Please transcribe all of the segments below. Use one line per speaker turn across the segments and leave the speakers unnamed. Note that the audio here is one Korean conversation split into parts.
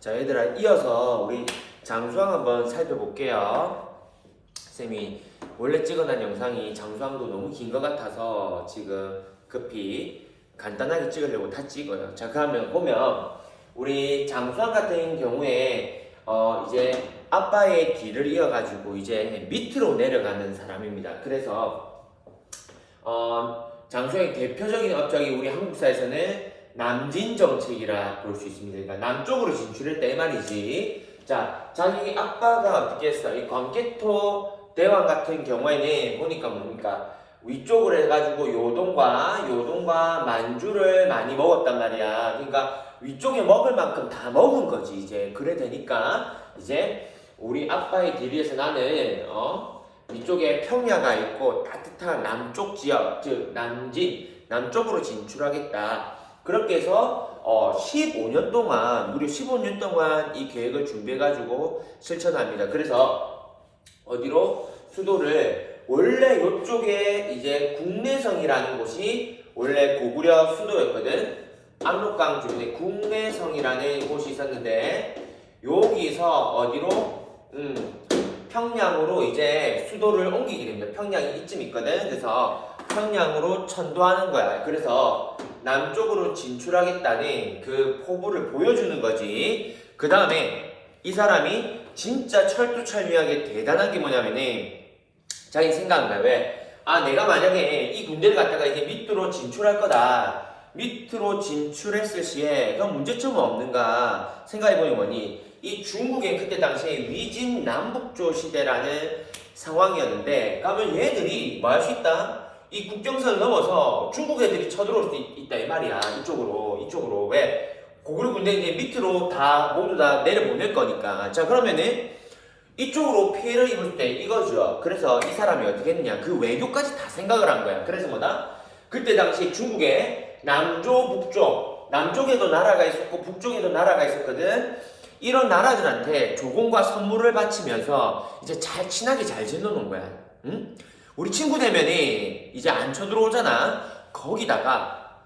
자, 얘들아, 이어서 우리 장수왕 한번 살펴볼게요. 쌤이 원래 찍어놓은 영상이 장수왕도 너무 긴 것 같아서 지금 급히 간단하게 찍으려고 다 찍어요. 자, 그러면 보면 우리 장수왕 같은 경우에 어 이제 아빠의 뒤를 이어가지고 이제 밑으로 내려가는 사람입니다. 그래서 어 장수왕의 대표적인 업적이 우리 한국사에서는 남진 정책이라 볼 수 있습니다. 그러니까 남쪽으로 진출했다 이 말이지. 자, 자기 아빠가 어떻게 했어? 이 광개토 대왕 같은 경우에는 보니까 뭡니까? 위쪽으로 해가지고 요동과 요동과 만주를 많이 먹었단 말이야. 그러니까 위쪽에 먹을 만큼 다 먹은 거지 이제 그래 되니까 이제 우리 아빠의 뒤에서 나는 어 위쪽에 평야가 있고 따뜻한 남쪽 지역 즉 남진 남쪽으로 진출하겠다. 그렇게 해서 어 15년 동안 무려 15년 동안 이 계획을 준비해 가지고 실천합니다. 그래서 어디로 수도를 원래 이쪽에 이제 국내성이라는 곳이 원래 고구려 수도였거든. 압록강 주변에 국내성이라는 곳이 있었는데 여기서 어디로 음, 평양으로 이제 수도를 옮기게 됩니다. 평양이 이쯤 있거든. 그래서 평양으로 천도하는 거야. 그래서 남쪽으로 진출하겠다는 그 포부를 보여주는 거지. 그 다음에 이 사람이 진짜 철두철미하게 대단한 게 뭐냐면은 자기 거야. 왜? 아, 내가 만약에 이 군대를 갖다가 이제 밑으로 진출할 거다. 밑으로 진출했을 시에 그럼 문제점은 없는가 생각해보니 뭐니? 이 중국의 그때 당시에 위진 남북조 시대라는 상황이었는데 그러면 얘들이 뭐 할 수 있다? 이 국경선을 넘어서 중국 애들이 쳐들어올 수 있, 있다 이 말이야. 이쪽으로 이쪽으로. 왜? 고구려 군대 이제 밑으로 다 모두 다 내려보낼 거니까. 자 그러면은 이쪽으로 피해를 입을 때 이거죠. 그래서 이 사람이 어떻게 했느냐. 그 외교까지 다 생각을 한 거야. 그래서 뭐다? 그때 당시 중국에 남조 북쪽 남쪽에도 나라가 있었고 북쪽에도 나라가 있었거든. 이런 나라들한테 조공과 선물을 바치면서 이제 잘 친하게 잘 지내놓은 거야. 응? 우리 친구 되면이 이제 안 쳐들어오잖아. 거기다가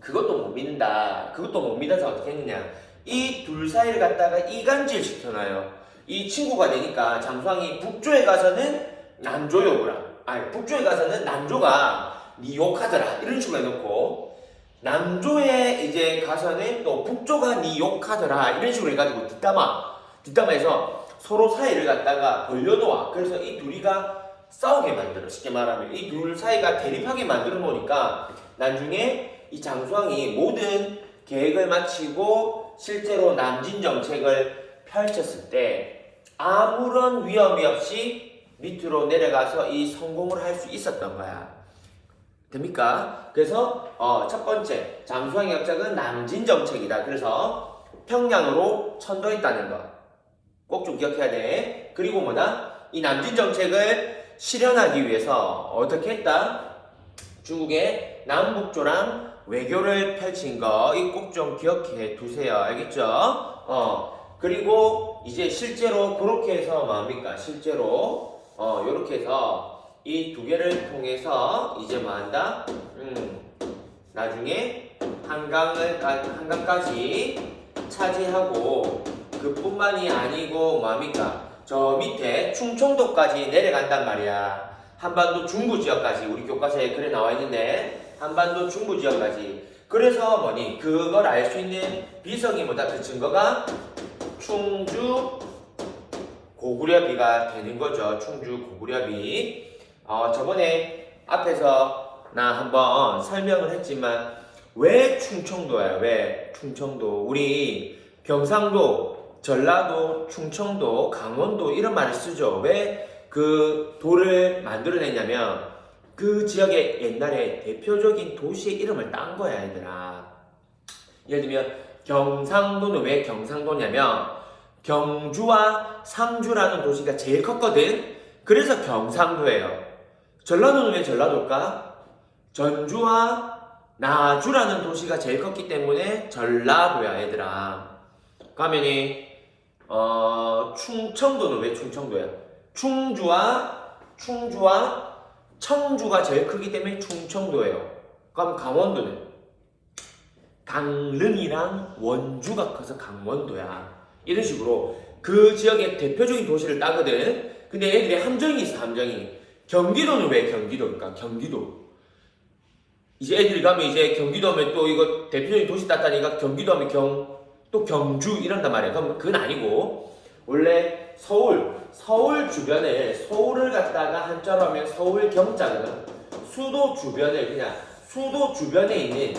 그것도 못 믿는다. 그것도 못 믿어서 어떻게 했느냐. 이 둘 사이를 갖다가 이간질 시켜놔요. 이 친구가 되니까 장수왕이 북조에 가서는 남조 욕을 하. 아니 북조에 가서는 남조가 니 욕하더라. 이런 식으로 해놓고 남조에 이제 가서는 또 북조가 니 욕하더라. 이런 식으로 해가지고 뒷담화. 뒷담화해서 서로 사이를 갖다가 벌려놓아. 그래서 이 둘이가 싸우게 만들어 쉽게 말하면 이 둘 사이가 대립하게 만들어 놓으니까 나중에 이 장수왕이 모든 계획을 마치고 실제로 남진 정책을 펼쳤을 때 아무런 위험이 없이 밑으로 내려가서 이 성공을 할 수 있었던 거야. 됩니까? 그래서 어, 첫 번째 장수왕의 역작은 남진 정책이다. 그래서 평양으로 천도했다는 거. 꼭 좀 기억해야 돼. 그리고 뭐다? 이 남진 정책을 실현하기 위해서 어떻게 했다? 중국의 남북조랑 외교를 펼친 거, 이 꼭 좀 기억해 두세요. 알겠죠? 어, 그리고 이제 실제로 그렇게 해서 뭡니까? 실제로, 어, 요렇게 해서 이 두 개를 통해서 이제 뭐 한다? 음, 나중에 한강을, 가- 한강까지 차지하고 그뿐만이 아니고 뭡니까? 저 밑에 충청도까지 내려간단 말이야. 한반도 중부 지역까지 우리 교과서에 그래 나와 있는데 한반도 중부 지역까지. 그래서 뭐니 그걸 알 수 있는 비석이 뭐다 그 증거가 충주 고구려비가 되는 거죠. 충주 고구려비. 어 저번에 앞에서 나 한번 설명을 했지만 왜 충청도야? 왜 충청도? 우리 경상도, 전라도, 충청도, 강원도 이런 말을 쓰죠. 왜 그 도를 만들어냈냐면 그 지역의 옛날에 대표적인 도시의 이름을 딴 거야, 얘들아. 예를 들면 경상도는 왜 경상도냐면 경주와 상주라는 도시가 제일 컸거든. 그래서 경상도예요. 전라도는 왜 전라도일까? 전주와 나주라는 도시가 제일 컸기 때문에 전라도야, 얘들아. 가면이 어 충청도는 왜 충청도야? 충주와 충주와 청주가 제일 크기 때문에 충청도예요. 그럼 강원도는 강릉이랑 원주가 커서 강원도야. 이런 식으로 그 지역의 대표적인 도시를 따거든. 근데 애들이 함정이 있어 함정이. 경기도는 왜 경기도일까? 경기도. 이제 애들이 가면 이제 경기도 하면 또 이거 대표적인 도시 따다니까 경기도 하면 경, 또 경주 이런단 말이야. 그럼 그건 아니고 원래 서울, 서울 주변에 서울을 갖다가 한자로 하면 서울 경자거든. 수도 주변을 그냥 수도 주변에 있는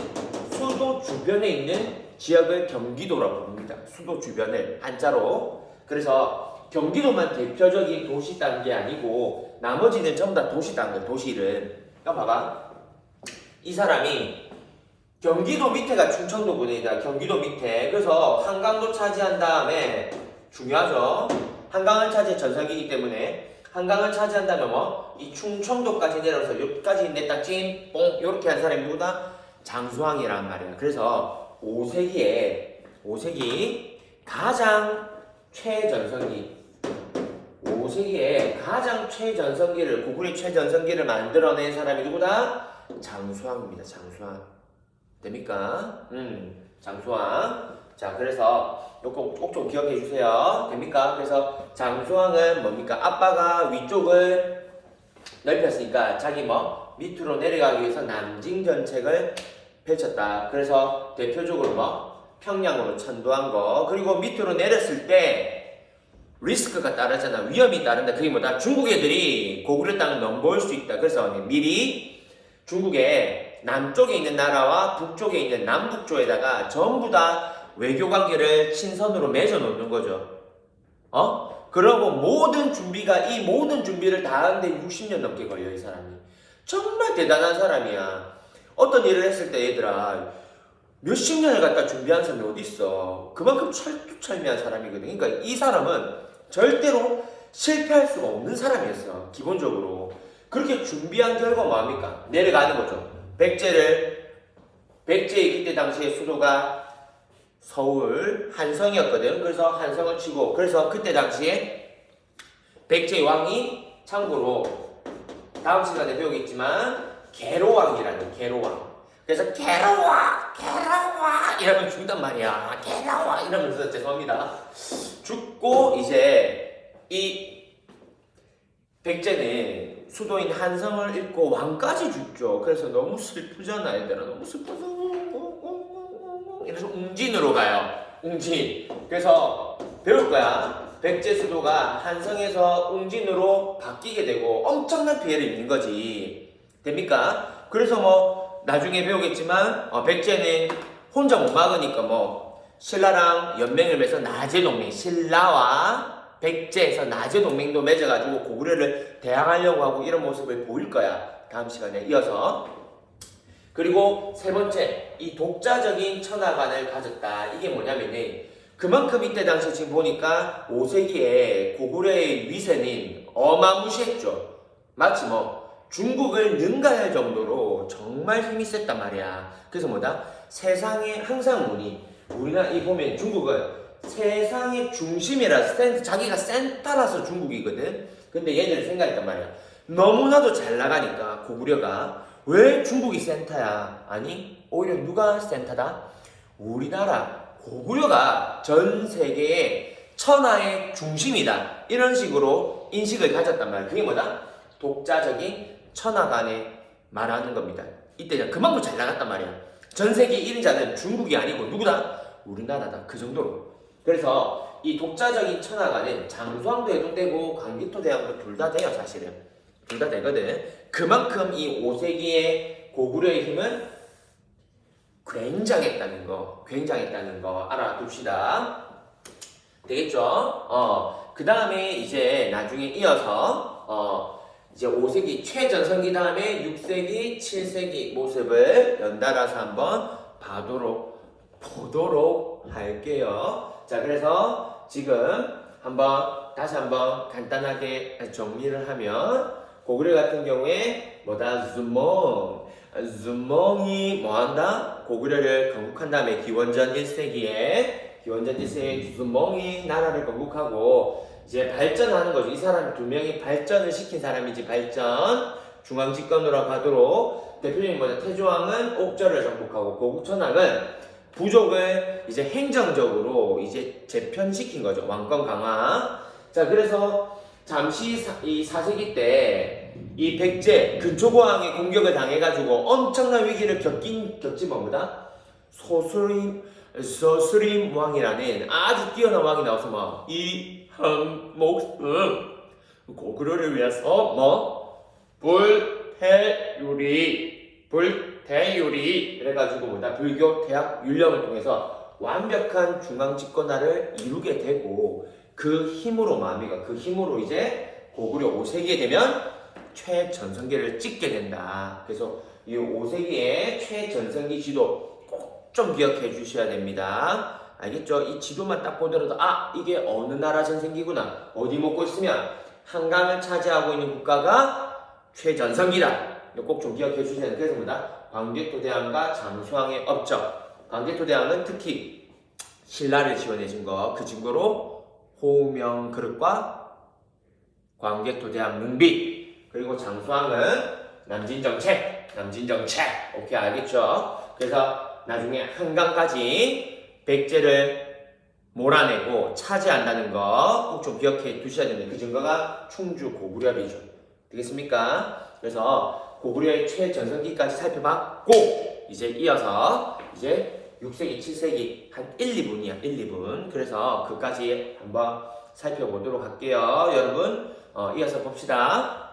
수도 주변에 있는 지역을 경기도라고 부릅니다. 수도 주변을 한자로. 그래서 경기도만 대표적인 도시 딴게 아니고 나머지는 전부 다 도시 딴 거야. 도시를. 그러니까 봐봐. 이 사람이 경기도 밑에가 충청도군이다. 경기도 밑에. 그래서 한강도 차지한 다음에 중요하죠. 한강을 차지해 전성기이기 때문에 한강을 차지한다면 뭐이 충청도까지 내려서 여기까지 냈다 찐뽕 이렇게 한 사람이 누구다? 장수왕이란 말이야. 그래서 5세기에 5세기 가장 최전성기 5세기에 가장 최전성기를 고구려 최전성기를 만들어낸 사람이 누구다? 장수왕입니다. 장수왕 됩니까? 음 장수왕 자 그래서 요거 꼭 좀 기억해 주세요. 됩니까? 그래서 장수왕은 뭡니까? 아빠가 위쪽을 넓혔으니까 자기 뭐 밑으로 내려가기 위해서 남징 전책을 펼쳤다. 그래서 대표적으로 뭐 평양으로 천도한 거 그리고 밑으로 내렸을 때 리스크가 따르잖아 위험이 따른다 그게 뭐다 중국 애들이 고구려 땅을 넘볼 수 있다 그래서 미리 중국의 남쪽에 있는 나라와 북쪽에 있는 남북조에다가 전부 다 외교 관계를 친선으로 맺어 놓는 거죠. 어? 그러고 모든 준비가 이 모든 준비를 다 하는데 60년 넘게 걸려 이 사람이. 정말 대단한 사람이야. 어떤 일을 했을 때 얘들아 몇십 년을 갖다 준비한 사람이 어디 있어? 그만큼 철두철미한 사람이거든. 그러니까 이 사람은 절대로 실패할 수가 없는 사람이었어 기본적으로. 그렇게 준비한 결과 뭐합니까? 내려가는 거죠 백제를 백제의 그때 당시에 수도가 서울 한성이었거든. 그래서 한성을 치고 그래서 그때 당시에 백제 왕이 참고로 다음 시간에 배우겠지만 개로왕이라는 개로왕. 그래서 개로왕, 개로왕 이러면 죽단 말이야. 개로왕 이러면서 죄송합니다. 죽고 이제 이 백제는 수도인 한성을 잃고 왕까지 죽죠. 그래서 너무 슬프잖아, 얘들아. 너무 슬퍼서 이래서 웅진으로 가요. 웅진. 그래서 배울 거야. 백제 수도가 한성에서 웅진으로 바뀌게 되고 엄청난 피해를 입는 거지. 됩니까? 그래서 뭐 나중에 배우겠지만 어, 백제는 혼자 못 막으니까 뭐 신라랑 연맹을 맺어서 나제 동맹, 신라와 백제에서 나제 동맹도 맺어가지고 고구려를 대항하려고 하고 이런 모습을 보일 거야. 다음 시간에 이어서. 그리고 세 번째, 이 독자적인 천하관을 가졌다. 이게 뭐냐면은 그만큼 이때 당시 지금 보니까 5세기에 고구려의 위세는 어마무시했죠. 마치 뭐 중국을 능가할 정도로 정말 힘이 셌단 말이야. 그래서 뭐다? 세상에 항상 우리 우리나라 이 보면 중국은 세상의 중심이라 센, 자기가 센터라서 중국이거든. 근데 얘들 생각했단 말이야. 너무나도 잘 나가니까 고구려가 왜 중국이 센터야? 아니 오히려 누가 센터다? 우리나라 고구려가 전 세계의 천하의 중심이다. 이런 식으로 인식을 가졌단 말이야. 그게 뭐다? 독자적인 천하간에 말하는 겁니다. 이때 그만큼 잘 나갔단 말이야. 전 세계 1인자는 중국이 아니고 누구다? 우리나라다. 그 정도로. 그래서 이 독자적인 천하가는 장수왕도 해도 되고 강기토 대왕도 둘 다 돼요 사실은. 둘 다 되거든. 그만큼 이 5세기의 고구려의 힘은 굉장했다는 거 굉장했다는 거 알아둡시다. 되겠죠? 어, 그 다음에 이제 나중에 이어서 어, 이제 5세기 최전성기 다음에 6세기, 7세기 모습을 연달아서 한번 봐도록 보도록 할게요. 자, 그래서 지금 한번 다시 한번 간단하게 정리를 하면 고구려 같은 경우에 뭐다? 주몽. 주몽이 뭐한다? 고구려를 건국한 다음에 기원전 1세기에 기원전 1세기에 주몽이 나라를 건국하고 이제 발전하는 거죠. 이 사람 두 명이 발전을 시킨 사람이지 발전. 중앙 집권으로 가도록 대표적인 뭐냐? 태조왕은 옥저를 정복하고 고국천왕은 부족을 이제 행정적으로 이제 재편시킨 거죠. 왕권 강화. 자, 그래서 잠시 사, 이 4세기 때 이 백제 근초고왕의 공격을 당해가지고 엄청난 위기를 겪긴 겪지 뭡니다. 소스림 소스림 왕이라는 아주 뛰어난 왕이 나와서 막이한 목숨 고구려를 위해서 뭐 불태유리 불 태유리 그래가지고 뭐다 불교 대학 율령을 통해서 완벽한 중앙 집권화를 이루게 되고 그 힘으로 마미가 그 힘으로 이제 고구려 5세기에 되면 최전성기를 찍게 된다. 그래서 이 5세기의 최전성기 지도 꼭 좀 기억해 주셔야 됩니다. 알겠죠? 이 지도만 딱 보더라도 아 이게 어느 나라 전성기구나 어디 먹고 있으면 한강을 차지하고 있는 국가가 최전성기다. 이거 꼭 좀 기억해 주셔야 돼요. 그래서 뭐다? 광개토대왕과 장수왕의 업적. 광개토대왕은 특히 신라를 지원해 준 거 그 증거로 호명 그릇과 광개토대왕 능비 그리고 장수왕은 남진정책 남진정책 오케이 알겠죠? 그래서 나중에 한강까지 백제를 몰아내고 차지한다는 거 꼭 좀 기억해 두셔야 됩니다. 그 증거가 충주 고구려비죠. 되겠습니까? 그래서 고구려의 최전성기까지 살펴봤고 이제 이어서 이제 6세기, 7세기 한 1, 2분이야. 1, 2분. 그래서 그까지 한번 살펴보도록 할게요. 여러분 어, 이어서 봅시다.